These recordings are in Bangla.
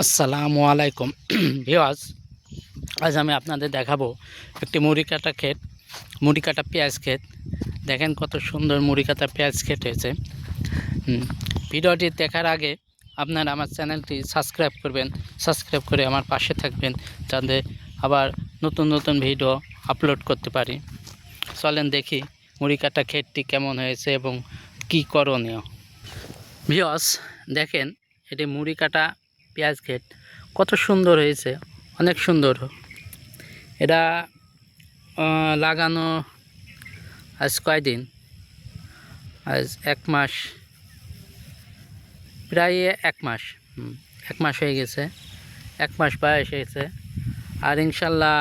আসসালামু আলাইকুম। ভিওয়াজ আজ আমি আপনাদের দেখাবো একটি মুড়ি কাটা ক্ষেত, মুড়ি কাটা পেঁয়াজ ক্ষেত। দেখেন কত সুন্দর মুড়ি কাটা পেঁয়াজ ক্ষেত হয়েছে। ভিডিওটি দেখার আগে আপনারা আমার চ্যানেলটি সাবস্ক্রাইব করবেন, সাবস্ক্রাইব করে আমার পাশে থাকবেন, যাতে আবার নতুন নতুন ভিডিও আপলোড করতে পারি। চলেন দেখি মুড়ি কাটা ক্ষেতটি কেমন হয়েছে এবং কি করণীয়। ভিওয়াস দেখেন, এটি মুড়ি কাটা পেঁয়াজ ক্ষেত। কত সুন্দর হয়েছে, অনেক সুন্দর। এটা লাগানো আজ কয়দিন? আজ এক মাস। প্রায় এক মাস এক মাস হয়ে গেছে। এক মাস বয়স হয়েছে। আর ইনশাল্লাহ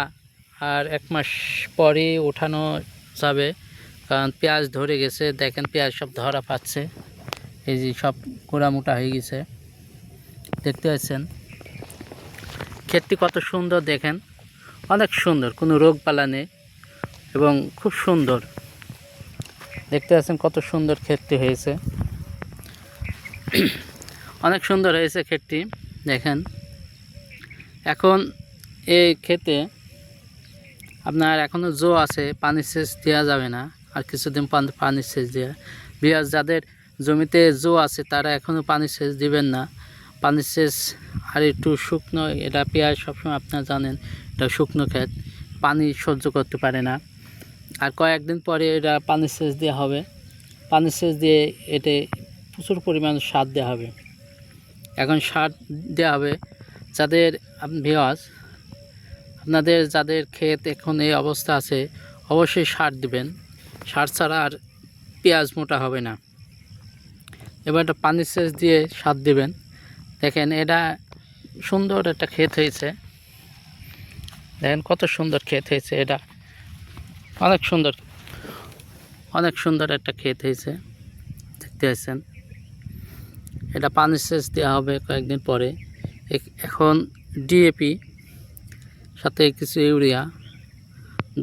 আর এক মাস পরে ওঠানো যাবে। কারণ পেঁয়াজ ধরে গেছে, দেখেন পেঁয়াজ সব ধরা পাচ্ছে। এই যে সব গোড়ামোটা হয়ে গেছে। দেখতে পাচ্ছেন। ক্ষেতটি কত সুন্দর দেখেন। অনেক সুন্দর, কোনো রোগ পালা নেই এবং খুব সুন্দর। দেখতে পাচ্ছেন কত সুন্দর ক্ষেতটি হয়েছে। অনেক সুন্দর হয়েছে ক্ষেতটি, দেখেন। এখন এই ক্ষেতে আপনার এখনও জো আছে পানি সেচ দেওয়া যাবে না। আর কিছুদিন পানি সেচ দেওয়া বিয়াজ যাদের জমিতে জো আছে, তারা এখনও পানি সেচ দিবেন না। পানি সেচ আর একটু শুকনো, এটা পেঁয়াজ সবসময় আপনারা জানেন, এটা শুকনো ক্ষেত, পানি সহ্য করতে পারে না। আর কয়েকদিন পরে এটা পানি সেচ দেওয়া হবে। পানি সেচ দিয়ে এতে প্রচুর পরিমাণ সার দেওয়া হবে। এখন সার দেওয়া হবে যাদের ভিওয়াজ আপনাদের যাদের ক্ষেত এখন এই অবস্থা আছে, অবশ্যই সার দিবেন। সার ছাড়া আর পেঁয়াজ মোটা হবে না। এবার একটা পানি সেচ দিয়ে সার দিবেন। দেখেন, এটা সুন্দর একটা ক্ষেত হয়েছে। দেখেন, কত সুন্দর ক্ষেত হয়েছে এটা। অনেক সুন্দর অনেক সুন্দর একটা ক্ষেত হয়েছে। দেখতে পাচ্ছেন, এটা পানি সেচ দেওয়া হবে কয়েকদিন পরে। এখন ডিএপি সাথে কিছু ইউরিয়া,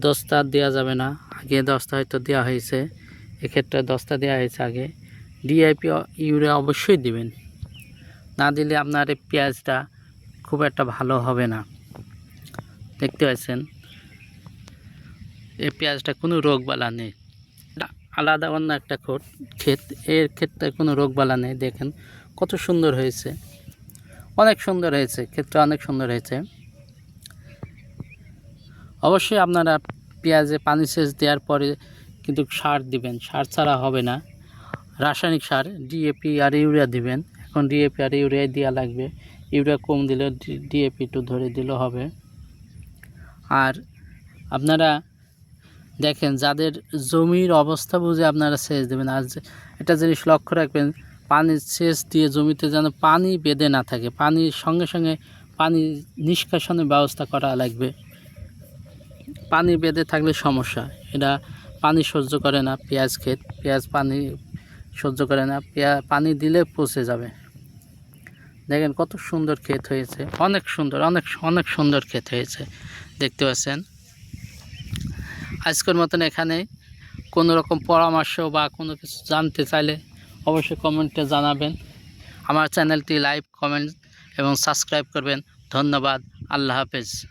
দস্তা দেওয়া যাবে না। আগে দস্তা হয়তো দেওয়া হয়েছে, এক্ষেত্রে দস্তা দেওয়া হয়েছে আগে। ডিআইপি ইউরিয়া অবশ্যই দিবেন। না দিলে আপনার এই পেঁয়াজটা খুব একটা ভালো হবে না। দেখতে পাচ্ছেন? এই পেঁয়াজটা কোনো রোগবালা নেই। আলাদা অন্য একটা ক্ষেত এর ক্ষেত্রে কোনো রোগবালা নেই। দেখেন কত সুন্দর হয়েছে। অনেক সুন্দর হয়েছে, ক্ষেতটা অনেক সুন্দর হয়েছে। অবশ্যই আপনারা পেঁয়াজে পানি সেচ দেওয়ার পরে কিন্তু সার দিবেন। সার ছাড়া হবে না। রাসায়নিক সার ডিএপি আর ইউরিয়া দিবেন। এখন ডিএপি আর ইউরিয়া দেওয়া লাগবে। ইউরিয়া কম দিলে ডিএপি একটু ধরে দিলেও হবে। আর আপনারা দেখেন, যাদের জমির অবস্থা বুঝে আপনারা সেচ দেবেন। আর একটা জিনিস লক্ষ্য রাখবেন, পানি সেচ দিয়ে জমিতে যেন পানি বেঁধে না থাকে পানির সঙ্গে সঙ্গে পানি নিষ্কাশনের ব্যবস্থা করা লাগবে। পানি বেঁধে থাকলে সমস্যা, এটা পানি সহ্য করে না, পেঁয়াজ ক্ষেত, পেঁয়াজ পানি সহ্য করে না পানি দিলে পচে যাবে। দেখেন কত সুন্দর ক্ষেত হয়েছে, অনেক সুন্দর, অনেক অনেক সুন্দর ক্ষেত হয়েছে, দেখতে পাচ্ছেন। আজকের মতন এখানে কোনো রকম পরামর্শ বা কোনো কিছু জানতে চাইলে অবশ্যই কমেন্টে জানাবেন। আমার চ্যানেলটি লাইক, কমেন্ট এবং সাবস্ক্রাইব করবেন। ধন্যবাদ, আল্লাহ হাফেজ।